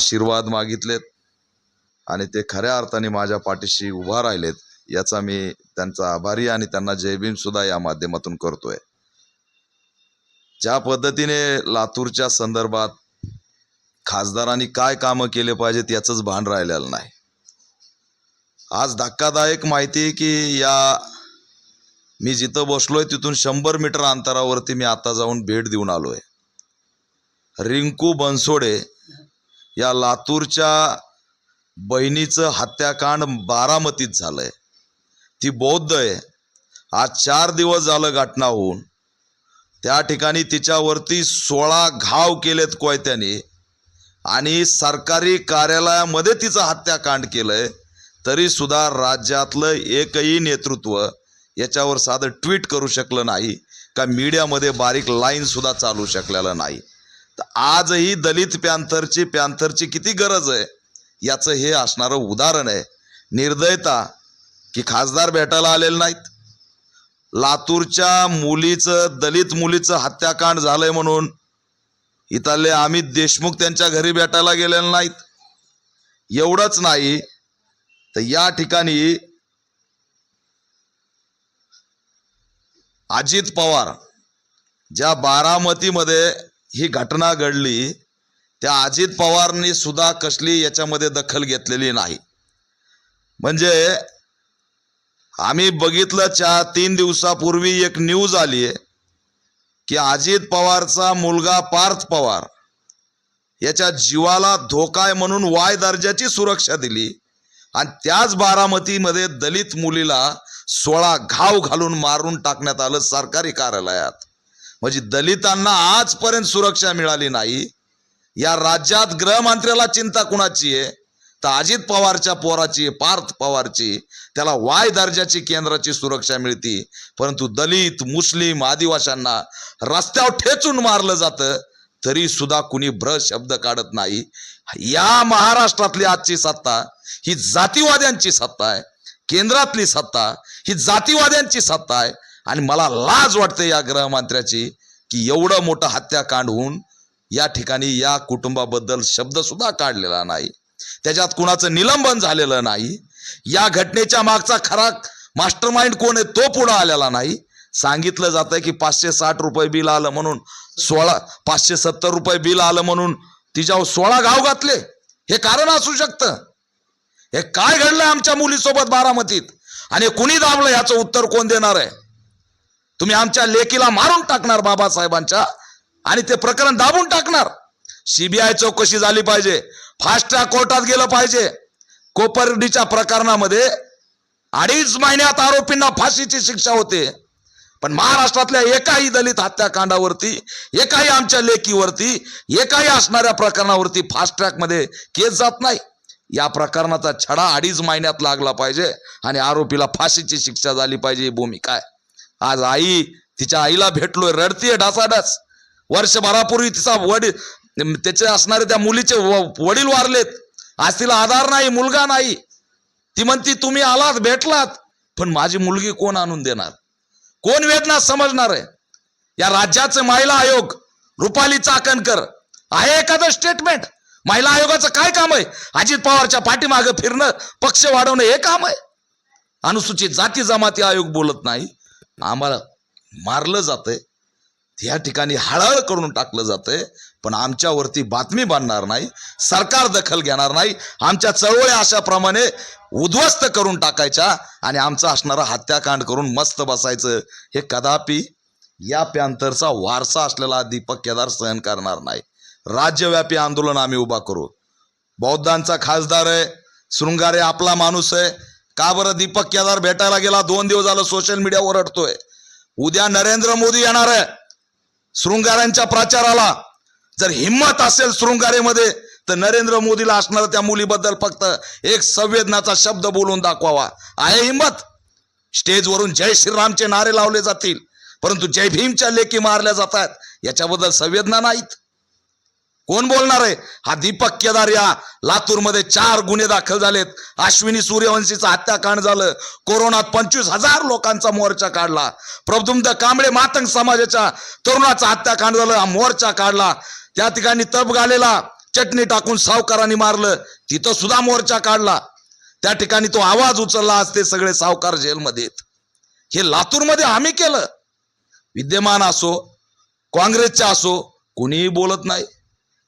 आशीर्वाद मागितलेत आणि ते खऱ्या अर्थाने माझ्या पाठीशी उभा राहिलेत याचा मी त्यांचा आभारी आणि त्यांना जयबीम सुद्धा या माध्यमातून करतोय. ज्या पद्धतीने लातूरच्या संदर्भात खासदारांनी काय कामं केले पाहिजेत याचंच भान राहिलेलं नाही. आज धक्कादायक माहिती की या मी जिथं बसलोय तिथून शंभर मीटर अंतरावरती मी आता जाऊन भेट देऊन आलोय. रिंकू बनसोडे या लातूरच्या बहिणीचं हत्याकांड बारामतीत झालं आहे ती बौद्ध आहे. आज चार दिवस झालं घटना होऊन. त्या ठिकाणी तिच्यावरती सोळा घाव केलेत कोयत्याने. आणि सरकारी कार्यालयामध्ये तिचं हत्याकांड केलंय. तरी सुद्धा राज्यातलं एकही नेतृत्व याच्यावर साधं ट्विट करू शकलं नाही. का मीडियामध्ये बारीक लाईन सुद्धा चालू शकलेलं नाही. तर आजही दलित पॅन्थरची पॅन्थरची किती गरज आहे? याचं हे असणारं उदाहरण आहे. निर्दयता की खासदार भेटायला आलेले नाहीत. लातूरच्या मुलीचं दलित मुलीचं हत्याकांड झालंय म्हणून इथले अमित देशमुख त्यांच्या घरी भेटायला गेलेले नाहीत. एवढंच नाही तर या ठिकाणी अजित पवार ज्या बारामतीमध्ये ही घटना घडली त्या अजित पवारनी सुद्धा कसली याच्यामध्ये दखल घेतलेली नाही. म्हणजे आम्ही बघितलं चार तीन दिवसापूर्वी एक न्यूज आली आहे की अजित पवारचा मुलगा पार्थ पवार याच्या जीवाला धोका आहे म्हणून वाय दर्जाची सुरक्षा दिली आणि त्याच बारामतीमध्ये दलित मुलीला सोळा घाव घालून मारून टाकण्यात आलं सरकारी कार्यालयात. म्हणजे दलितांना आजपर्यंत सुरक्षा मिळाली नाही. या राज्यात गृहमंत्र्याला चिंता कुणाची आहे? तर अजित पवारच्या पोराची पार्थ पवारची त्याला वाय दर्जाची केंद्राची सुरक्षा मिळते. परंतु दलित मुस्लिम आदिवाशांना रस्त्यावर ठेचून मारलं जातं तरी सुद्धा कुणी भ्र शब्द काढत नाही. या महाराष्ट्रातली आजची सत्ता ही जातीवाद्यांची सत्ता आहे. केंद्रातली सत्ता ही जातीवाद्यांची सत्ता आहे. आणि मला लाज वाटते या गृहमंत्र्याची की एवढं मोठं हत्याकांड होऊन या ठिकाणी या कुटुंबाबद्दल शब्द सुद्धा काढलेला नाही. त्याच्यात कुणाचं निलंबन झालेलं नाही. या घटनेच्या मागचा खरा मास्टर माइंड कोण आहे तो पुढे आलेला नाही. सांगितलं जात आहे की पाचशे साठ रुपये बिल आलं म्हणून सोळा पाचशे सत्तर रुपये बिल आलं म्हणून तिच्यावर सोळा गाव घातले. हे कारण असू शकतं. हे काय घडलं आमच्या मुलीसोबत बारामतीत? आणि कुणी दाबलं? याचं उत्तर कोण देणार आहे? तुम्ही आमच्या लेकीला मारून टाकणार बाबासाहेबांच्या आणि ते प्रकरण दाबून टाकणार. सीबीआय चौकशी झाली पाहिजे. फास्ट ट्रॅक कोर्टात गेलं पाहिजे. कोपर्डीच्या प्रकरणामध्ये अडीच महिन्यात आरोपींना फाशीची शिक्षा होते. पण महाराष्ट्रातल्या एकाही दलित हत्याकांडावरती एकाही आमच्या लेकीवरती एकाही असणाऱ्या प्रकरणावरती फास्ट ट्रॅकमध्ये केस जात नाही. या प्रकरणाचा छडा अडीच महिन्यात लागला पाहिजे आणि आरोपीला फाशीची शिक्षा झाली पाहिजे. ही भूमिका आहे. आज आई तिच्या आईला भेटलोय रडतीये ढासाढास. वर्षभरापूर्वी तिचा वडील त्याचे असणारे त्या मुलीचे वडील वारलेत. आज तिला आधार नाही मुलगा नाही. ती म्हणती तुम्ही आलात भेटलात. पण माझी मुलगी कोण आणून देणार? कोण वेदना समजणार आहे? या राज्याचे महिला आयोग रुपाली चाकणकर आहे एखादं स्टेटमेंट महिला आयोगाचं काय काम आहे? अजित पवारच्या पाठीमागं फिरणं पक्ष वाढवणं हे काम आहे? अनुसूचित जाती जमाती आयोग बोलत नाही. आम्हाला मारलं जातंय. या ठिकाणी हळहळ करून टाकलं जातंय. पण आमच्यावरती बातमी बांधणार नाही. सरकार दखल घेणार नाही. आमच्या चळवळ्या अशाप्रमाणे उद्ध्वस्त करून टाकायच्या आणि आमचा असणारा हत्याकांड करून मस्त बसायचं. हे कदापि या पॅंथरचा वारसा असलेला दीपक केदार सहन करणार नाही. राज्यव्यापी आंदोलन आम्ही उभा करू. बौद्धांचा खासदार आहे. शृंगारे आपला माणूस आहे. का बरं दीपक केदार भेटायला गेला? दोन दिवस झालं सोशल मीडियावर अडतोय उद्या नरेंद्र मोदी येणार आहे. शृंगाऱ्यांच्या प्रचाराला. जर हिंमत असेल शृंगारेमध्ये तर नरेंद्र मोदीला असणार त्या मुलीबद्दल फक्त एक संवेदनाचा शब्द बोलून दाखवावा. आहे हिंमत. स्टेजवरून जय श्रीरामचे नारे लावले जातील. परंतु जय भीमच्या लेखी मारल्या जातात. याच्याबद्दल संवेदना नाहीत. कोण बोलणार आहे? हा दीपक केदार या लातूरमध्ये चार गुन्हे दाखल झालेत. अश्विनी सूर्यवंशीचं हत्याकांड झालं. कोरोनात पंचवीस हजार लोकांचा मोर्चा काढला. प्रबुद्ध कांबळे मातंग समाजाच्या तरुणाचा हत्याकांड झालं. हा मोर्चा काढला. त्या ठिकाणी तब गालेला चटणी टाकून सावकारांनी मारलं. तिथं सुद्धा मोर्चा काढला. त्या ठिकाणी तो आवाज उचलला असते सगळे सावकार जेलमध्ये आहेत. हे लातूरमध्ये आम्ही केलं. विद्यमान असो काँग्रेसच्या असो कुणीही बोलत नाही.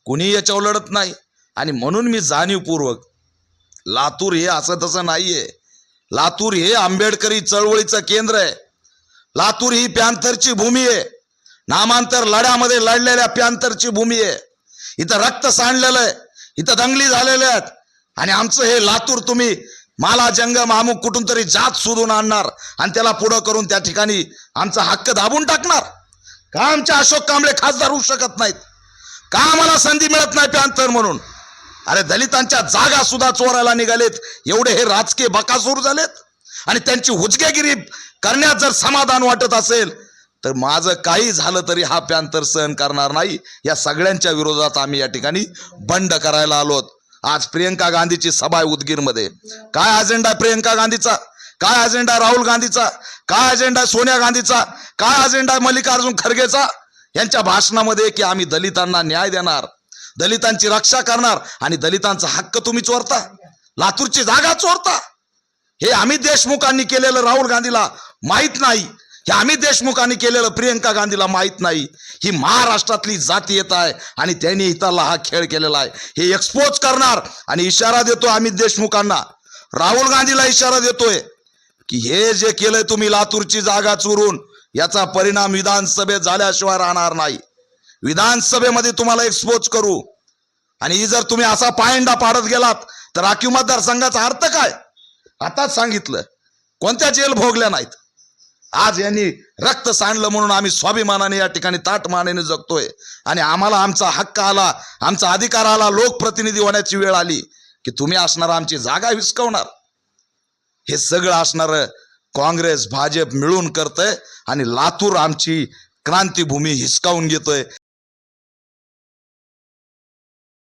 कुणी याच्यावर लढत नाही. आणि म्हणून मी जाणीवपूर्वक लातूर हे असं तसं नाहीये. लातूर हे आंबेडकरी चळवळीचं केंद्र आहे. लातूर ही पॅन्थरची भूमी आहे. नामांतर लढ्यामध्ये लढलेल्या पॅन्थरची भूमी आहे. इथं रक्त सांडलेलं आहे. इथं दंगली झालेल्या आहेत. आणि आमचं हे लातूर तुम्ही माला जंगम अमुक कुठून तरी जात शोधून आणणार आणि त्याला पुढं करून त्या ठिकाणी आमचा हक्क दाबून टाकणार. का आमचे अशोक कांबळे खासदार होऊ शकत नाहीत? का आम्हाला संधी मिळत नाही पॅन्थर म्हणून? अरे दलितांच्या जागा सुद्धा चोरायला निघालेत. एवढे हे राजकीय बकासूर झालेत. आणि त्यांची हुजकेगिरी करण्यात जर समाधान वाटत असेल तर माझं काही झालं तरी हा प्यांतर सहन करणार नाही. या सगळ्यांच्या विरोधात आम्ही या ठिकाणी बंड करायला आलोत आज प्रियंका गांधीची सभा आहे उदगीरमध्ये. काय अजेंडा प्रियंका गांधीचा? काय अजेंडा राहुल गांधीचा? काय अजेंडा सोनिया गांधीचा? काय अजेंडा मल्लिकार्जुन खरगेचा? यांच्या भाषणामध्ये की आम्ही दलितांना न्याय देणार दलितांची रक्षा करणार आणि दलितांचा हक्क तुम्ही चोरता लातूरची जागा चोरता. हे अमित देशमुखांनी केलेलं राहुल गांधीला माहीत नाही हे अमित देशमुखांनी केलेलं प्रियंका गांधीला माहीत नाही. ही महाराष्ट्रातली जाती येत आहे आणि त्यांनी हिताला हा खेळ केलेला आहे. हे एक्सपोज करणार आणि इशारा देतो अमित देशमुखांना. राहुल गांधीला इशारा देतोय की हे जे केलंय तुम्ही लातूरची जागा चोरून याचा परिणाम विधानसभेत झाल्याशिवाय राहणार नाही. विधानसभेमध्ये तुम्हाला एक्सपोज करू. आणि जर तुम्ही असा पायंडा पाडत गेलात तर राखीव मतदारसंघाचा अर्थ काय? आताच सांगितलं. कोणत्या जेल भोगल्या नाहीत? आज यांनी रक्त सांडलं म्हणून आम्ही स्वाभिमानाने या ठिकाणी ताटमानेने जगतोय. आणि आम्हाला आमचा हक्क आला आमचा अधिकार आला लोकप्रतिनिधी होण्याची वेळ आली की तुम्ही असणार आमची जागा हिसकवणार हे सगळं असणार काँग्रेस भाजप मिळून करतंय आणि लातूर आमची क्रांतीभूमी हिसकावून घेतोय.